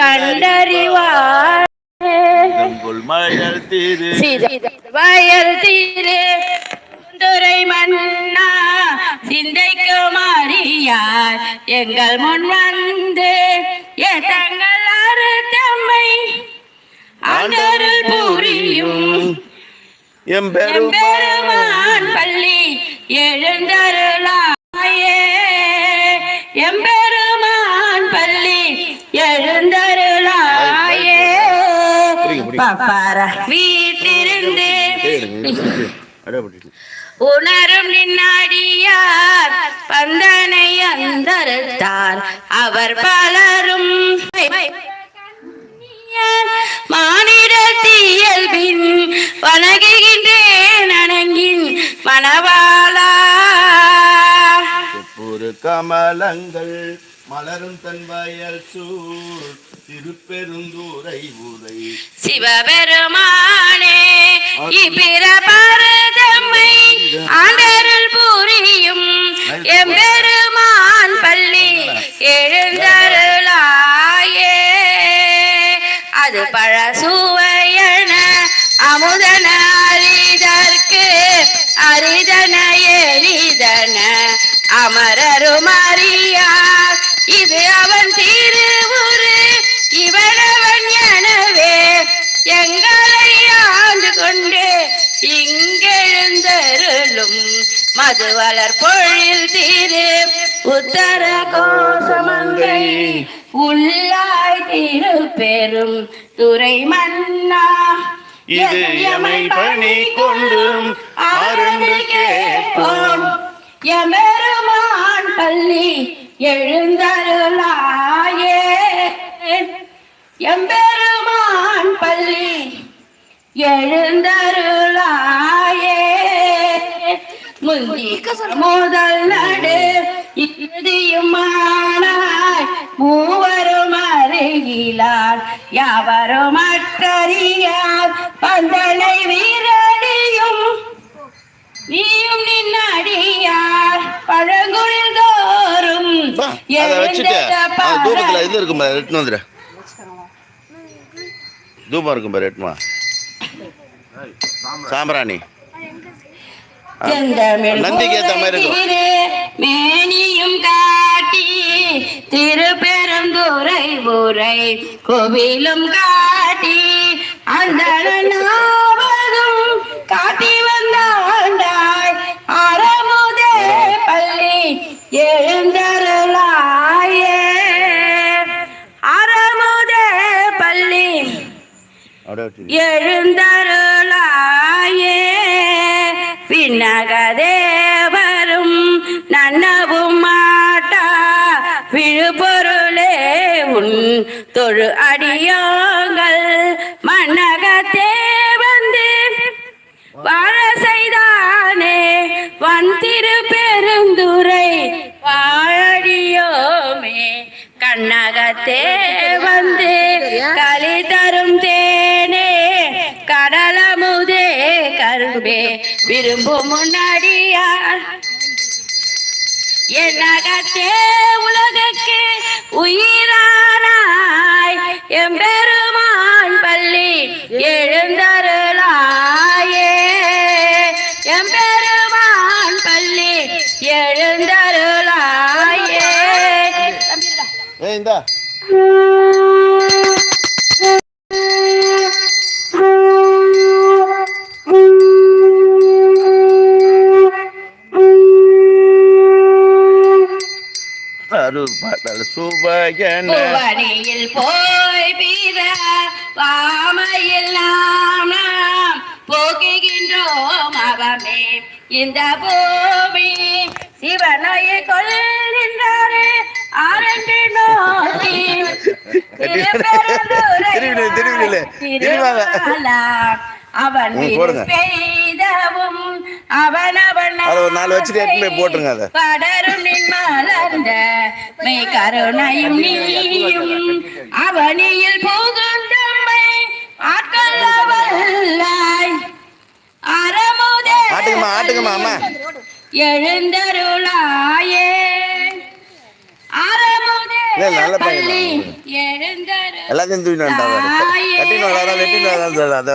கண்டறிவார். மயல் திரு வயல் தீரே துறை மன்னா சிந்தைக்கு மாறியார் எங்கள் முன் வந்து எதங்கள் தம்மை ஆண்டருள் புரியும். எம்பெருமான் பள்ளி எழுந்தருளாயே. எம்பெருமான் வீட்டிருந்து உணரும் நின்னாடியார் பந்தனை அந்தரத்தார். அவர் பலரும் மானிடத்தியல்பின் வணங்குகின்றேன் அணங்கின் மணவாளா. ஒரு கமலங்கள் மலரும் தன் வயல் சூழ் திருப்பெருந்தூரை உரை. சிவபெருமானே இப்பிற பரதம்மை ஆண்டருள் புரியும். எம்பெருமான் பள்ளி எழுந்தருளாயே. அது பழசுவையன அமுதன அரிதற்கு அரிதன எரிதன அமரரும் அறியார் இது அவன் மதுவளர் பொழில் திரு. உத்தர கோசமங்கை உள்ளாய் திருப்பெரும் துறை மன்னா இது எமை பணி கொண்டும் ஆரண்டு கேட்போம். பள்ளி எழுந்தருளாயே. எம்பெருமான் பள்ளி எழுந்தருளாயே. முதல் நடு இறுதியுமானாய் மூவரும் அருகிலார் யாவரும் அற்றறியார் பந்தனை வீரடியும். நீயும் நின்னடியார் பழங்குடில் தோறும் தூபத்துல இது இருக்கும் பாரு எட்டுன்னு வந்துடு. தூபம் இருக்கும் பாரு எட்டுமா சாம்பிராணி நந்திக்கு ஏத்த மாதிரி இருக்கும். மேனியும் காட்டி திருப்பெருந்துறை ஊரை கோவிலும் காட்டி அந்த காட்டி வந்தாண்டாய் அறமுதே பள்ளி எழுந்தருளாயே. அறமுதே பள்ளி எழுந்தருளாயே. விண்ணகதேவரும் நன்னவும் மாட்டா. விழுபொருளே உன் தொழு அடியோங்கள். மன்னகத்தே வந்து வாழ செய்தானே. வன் திரு பெருந்துரை வாழடியோமே. கண்ணகத்தே வந்து களி தரும் தேனே. கடலமுதே கரும்பே. விரும்பும் முன்னாடியார் என்னகத்தே உலகக்கு உயிரானாய். எம்பெருமான் பள்ளி எழுந்தருளாயே. எம்பெருமான் பள்ளி எழுந்தருளாயே. இந்த. அருள்படல் சுபயன புவனியில் போய் பிற வாமையில் நாம் நாம் போக்குகின்றோம் அவமே. இந்த பூமி சிவனையை கொள்கின்றாரே ஆரண்டு நோக்கி. அவன். பெய்தவும் அவன் அவன் நாலு வச்சுட்டு போட்டுருங்க அதை. படருணின் மலர்ந்த மெய் கருணையும் நீயும் அவனியில் புகுந்தம்மை ஆட்கொள்ள வல்லாய் அறமுதே ஆட்டுங்கம்மா, ஆட்டுங்கம்மா, அம்மா. எழுந்தருளாயே. அறமுதே எல்லாத்தையும் தூக்கிட்டு வெட்டின்னு வராதான் சொல்ற அந்த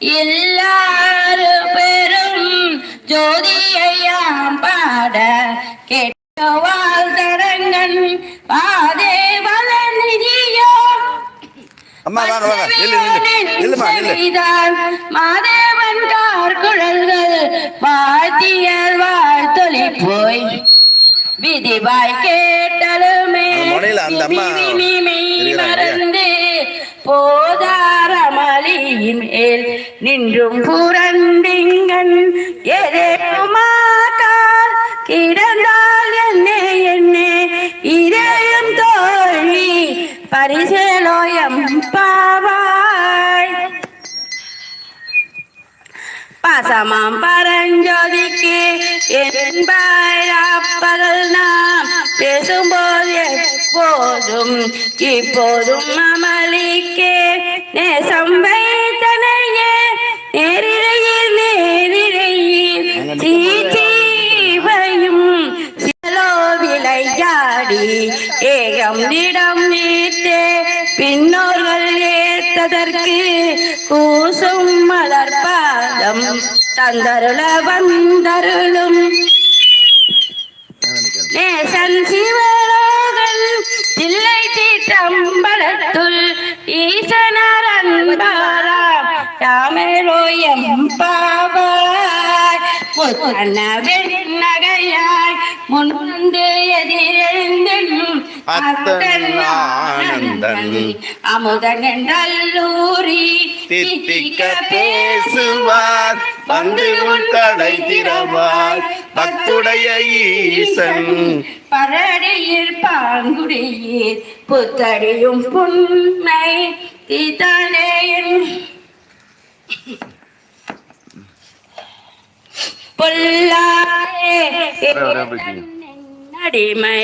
எல்லாரு பெரும் ஜோதியையாம் பாட கேட்டவாள் தடங்கன் பாதே வளநிதியோ மாதேவன் கார்குழல்கள் வாழ்த்தியல் வாழ்த்தொலி போய் விதிவாய் கேட்டலுமே. அந்த முனையில அந்த மேல் நின்றும் புரண்டிங்கன் எதேமாக்கால் கிடந்தால் என்னே என்னே. இதயம் தோழி பரிசேலோயம் பாவாய். பாசமாம் பரஞ்சோதிக்கு என்பாய். அப்பகல் நாம் பேசும்போது எப்போதும் இப்போதும் அமளிக்கே நேசம் வைத்தனையே தந்தருள வந்தருளும். நேசன் சிவலோகன் தில்லை தீட்டம்பலத்துள் ஈசனார் அன்பாராம் ராமேரோயம் பாபா முத்தன வெண்ணகையாய் முன்வந்து எதிரெழுந்தும் அமுதன் என்றல்லூரி தித்திக்க பேசுவார் வந்து உன் கடை திறவார் பக்துடைய ஈசன். பரடியில் பாங்குடியில் புத்தடியும் புன்மை தீதானேயன் பொல்லாரே அடிமை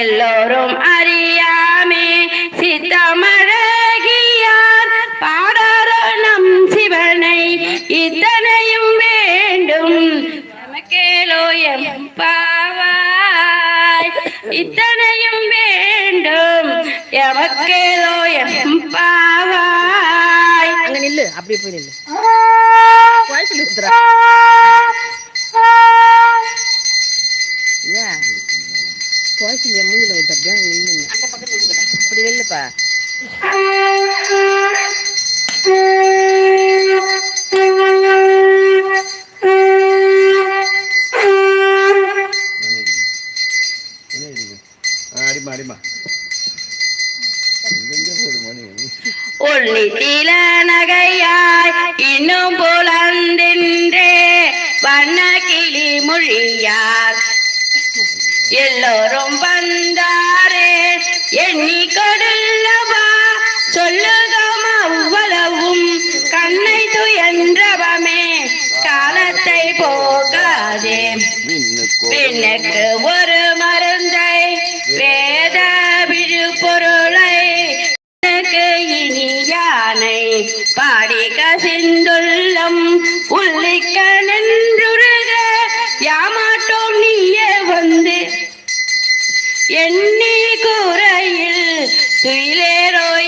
எல்லோரும் அறியாமே. சித்தமழகியார் பாடரணம் சிவனை இத்தனையும் வேண்டும். நமக்கேலோயம் பாவாய். இத்தனையும் வேண்டும். எமக்கேலோயம் பாவாய். அங்க நில்லு அப்படி போய் நில்லு. அப்படி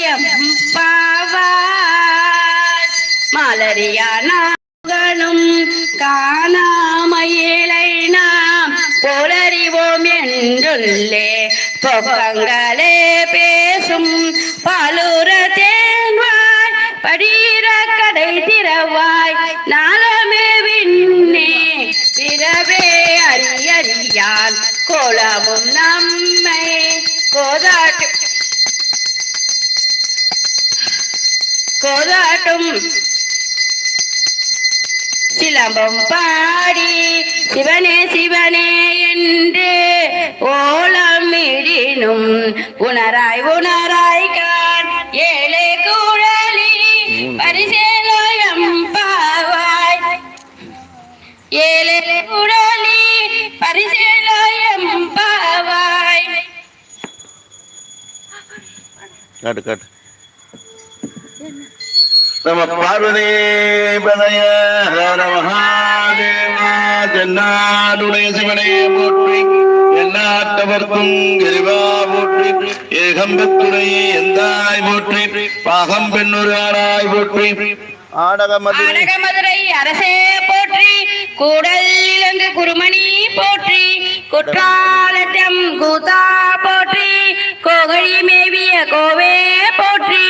துயிலேரோயம் பாவாய் மலரியானும் காணாமையிலை நாம் போலறிவோம் என்றுள்ளே. பொக்கங்களே பேசும் சிலம்பம் சிலம்பம் பாடி சிவனே சிவனே என்று ஓலமிடினும் உணராய் உணராய் கான் ஏழை குழலி பரிசேலயம் பாவாய். ஏழை குழலி பரிசேலயம் பாவாய். காட்டு காட்டு. நம பார்வதி பதய ஹர மகாதேவா தென்னாடுடைய சிவனே போற்றி எந்நாட்டவர்க்கும் இறைவா போற்றி ஏகம்பத்துடைய எந்தாய் போற்றி பாகம் பெண்ணொரு ஆராய் போற்றி. ஆடகமதி ஆடக மதுரை அரசே போற்றி கூடல் இலங்கு குருமணி போற்றி குற்றாலத்தம் கூத்தா போற்றி கோகழி மேவிய கோவே போற்றி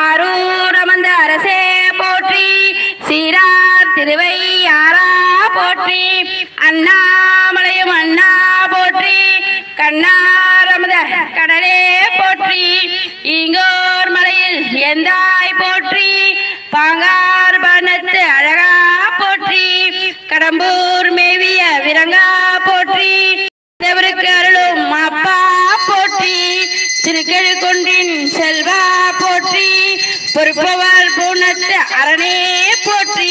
அரூர் அமர்ந்த அரசே போற்றி சீரா திருவையாரா போற்றி அண்ணாமலையும் அண்ணா போற்றி கண்ணாரமத கடலே போற்றி இங்கோர் மலையில் எந்தாய் போற்றி பாங்கார் பணத்து அழகா போற்றி கடம்பூர் மேவிய விரங்கா போற்றி தேவருக்கு அருளும் திருக்கெழுக்குன்றின் செல்வா போற்றி பொறுப்பவர் பூனத்து அரணே போற்றி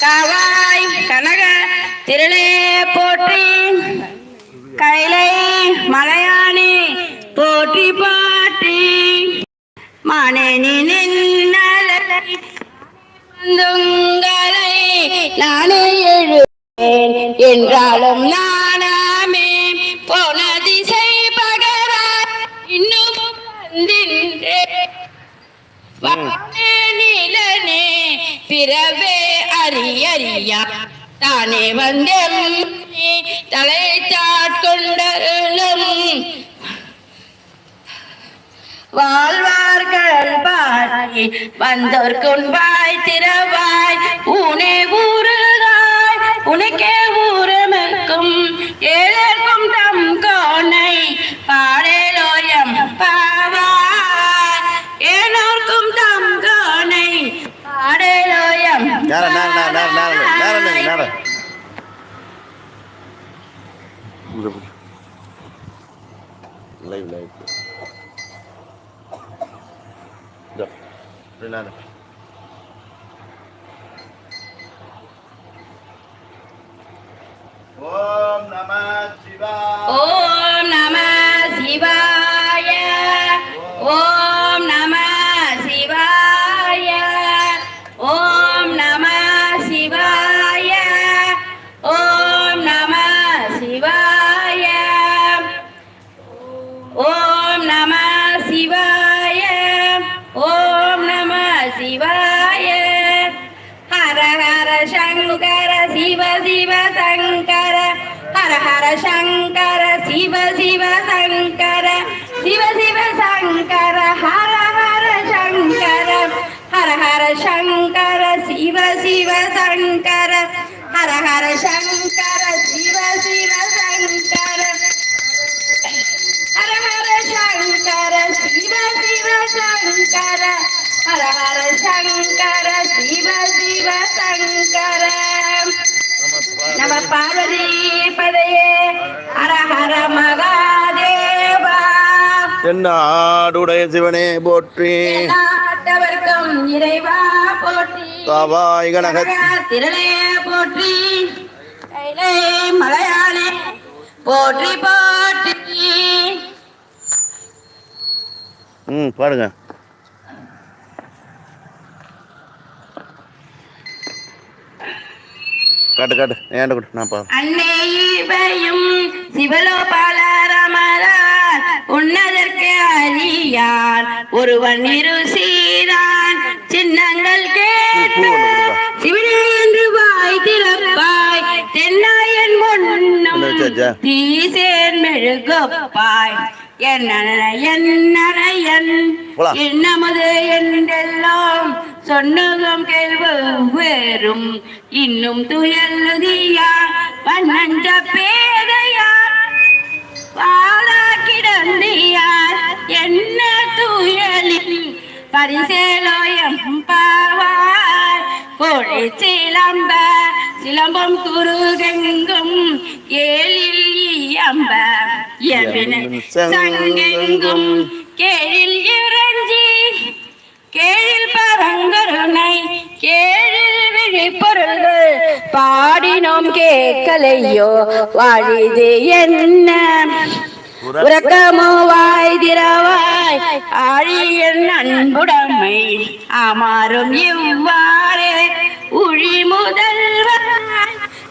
காவாய் கனக திரளே போற்றி. கைலை மலையானே போற்றி பாட்டி மனநி நின்னலை வந்துங்களை நானே எழுவேன். என்றாலும் நான் பிறவே அறியறியா தானே வந்தேன். தலை தாட்கொண்டருளும் வாழ்வார்கள் பாடி வந்தோர் கொன்பாய் திறவாய். உனே ஊருகாய் உனக்கே ஊரமக்கும் ஏழர்க்கும் தம் கோனை பாடலோயம் நேரம் நேரம் நேரம் நேரம் நேரம் நேரம் நேரம் லைவ் லைவ் நேரம் ஓம் நம சிவாய ஓம் நம சிவாய ஓம் நம சிவாய சங்கர ஹர ஹர சங்கர சிவ சிவ சங்கர சிவ சிவ சங்கர ஹர ஹர சங்கர ஹர ஹர சங்கர சிவ சிவ சங்கர ஹர ஹர சங்கர. தென்னாடுடைய சிவனே போற்றி. இறைவா போற்றி. காவாய் கனகத். திரளே போற்றி. மலையாளே போற்றி போற்றி. ம் பாருங்க. காட்டு காட்டு. ஏன்ட கொடு நான் பாரு அன்னை சிவலோபால ரமலான் உன்னதற்கு அறியான் ஒருவன் இரு சீரான். சின்னங்கள் கேட்ட வாய் திறப்பாய். தென்னாயன் முன்னும்? தீசேன் மெழுகப்பாய். என்னமது என்றெல்லாம் சொன்னகம் கேள்வு வேறும். இன்னும் துயலுதியா பன்னஞ்ச பேதையார். வாழா தந்தையார் என்ன துயலில் பரிசேலோயம் பாவார். கோழி சிலம்ப சிலம்பம் குருகெங்கும் ஏழில் இயம்ப சங்கெங்கும் கேழில் இறஞ்சி கேழில் பரங்கருணை கேழில் விழிப்பொருள்கள் பாடினோம் கேட்கலையோ வாழிது என்ன? உறக்கமோ வாய் திரவாய் ஆழியன் அன்புடைமை அமாறும் இவ்வாறு. உழி முதல்வர்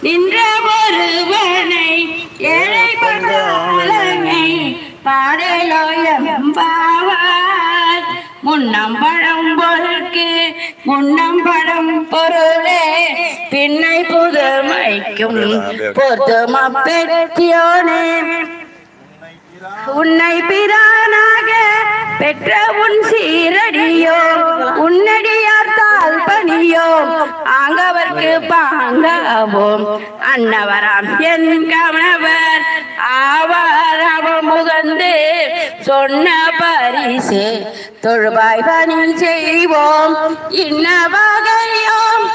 நின்ற ஒருவனை ஏழை கொண்டாளனை பாடலோ எம்பாவார் முன்னம் பழம் பொருளுக்கு முன்னம் பழம் பொருளே. பின்னை புதுமைக்கும் பொதும பெற்றியோனே. உன்னை பிரானாக பெற்ற உன் சீரடியோ உன்னடியார்த்தால் பணியோ ஆங்கவர்க்கு பாங்காவோம். அன்னவராம் என் கணவர் ஆவார் அவன் முகந்து சொன்ன பரிசு தொழுபாய் பணி செய்வோம். இன்ன வகையோம்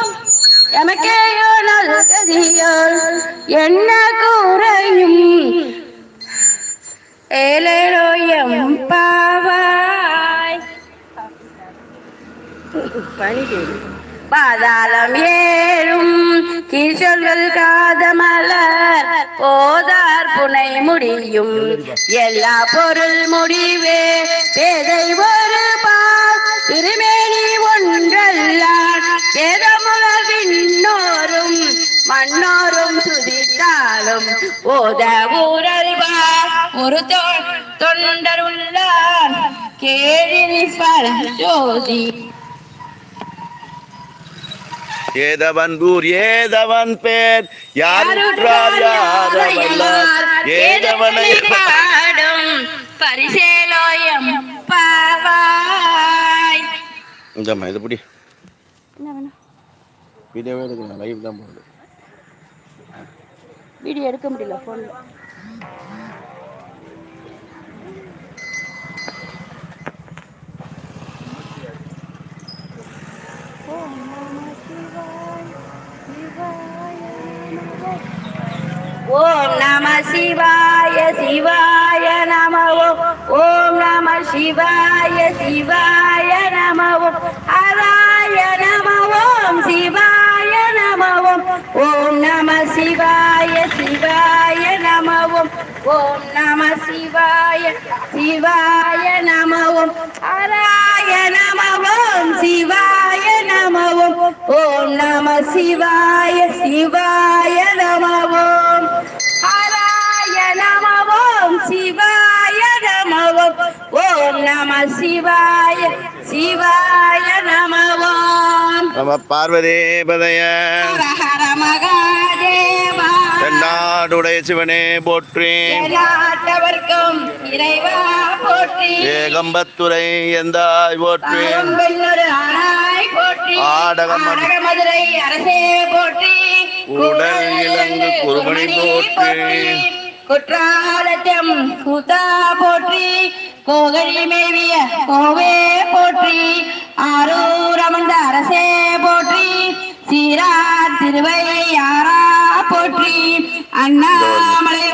எமக்கேயோ நல்கதியோ என்ன கூறையும் ஏலேலோயம் பாவாய். பனி பாதாளம் ஏறும் கீழ்ச்சொல்கள் காதமலர் போதார் புனை முடியும். எல்லா பொருள் முடிவே பேதை ஒரு பால் திருமேனி ஒன்றல்லான் ஏதமுலர் விண்ணோரும் மண்ணோரும் துதித்தாலும் ஓத ஊரறிவார் ஒரு தொ- தொண்டர் உள்ளார். கேழில் பல ஜோதி. ஏதவன் ஊர் ஏதவன் பேர் யாருற்றார் யாரவல்லார் ஏதவனை பாடும் பரிசேலோயம் பாவாய். இந்தம்மா இது பிடி. வீடியோவே எடுக்கணும் லைவ் தான் போகுது வீடியோ எடுக்க முடியல ஃபோனில் ஓம் நம சிவாய சிவாய நம ஓம் நம சிவாய சிவாய நம ஓம் ஹராய நம சிவாய நமவும் ஓம் நம சிவாய சிவாய நமவும் ஓம் நம சிவாய சிவாய நமவும் ஹராய நமவும் சிவாய நமவும் ஓம் நம சிவாய சிவாய நமவும் ஹராய நமவும் சிவாய நமவும் ஓம் நம சிவாய சிவாய நம ஓம் நம்ம பார்வதே பதய ஹர மகாதேவா. தென்னாடுடைய சிவனே போற்றி. எல்லாத்தவர்க்கும் இறைவா போற்றி. ஏகம்பத்துரை எந்தாய் போற்றி. பெண்ணொரு ஆனாய் போற்றி. ஆடகம் மது- ஆடக மதுரை அரசே போற்றி. கூடல் இலங்கு குருமணி போற்றி. குற்றாலத்தம் கூத்தா போற்றி கோகழி மேவிய கோவே போற்றி ஆரூர் அமர்ந்த அரசே போற்றி சீரா திருவையாரா போற்றி அண்ணாமலை